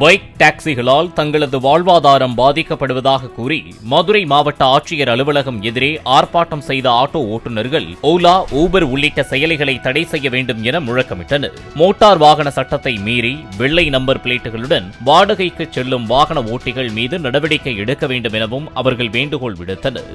Bike டாக்ஸிகளால் தங்களது வாழ்வாதாரம் பாதிக்கப்படுவதாக கூறி மதுரை மாவட்ட ஆட்சியர் அலுவலகம் எதிரே ஆர்ப்பாட்டம் செய்த ஆட்டோ ஓட்டுநர்கள் ஓலா ஊபர் உள்ளிட்ட செயலிகளை தடை செய்ய வேண்டும் என முழக்கமிட்டனர். மோட்டார் வாகன சட்டத்தை மீறி வெள்ளை நம்பர் பிளேட்டுகளுடன் வாடகைக்கு செல்லும் வாகன ஓட்டிகள் மீது நடவடிக்கை எடுக்க வேண்டும் எனவும் அவர்கள் வேண்டுகோள் விடுத்தனர்.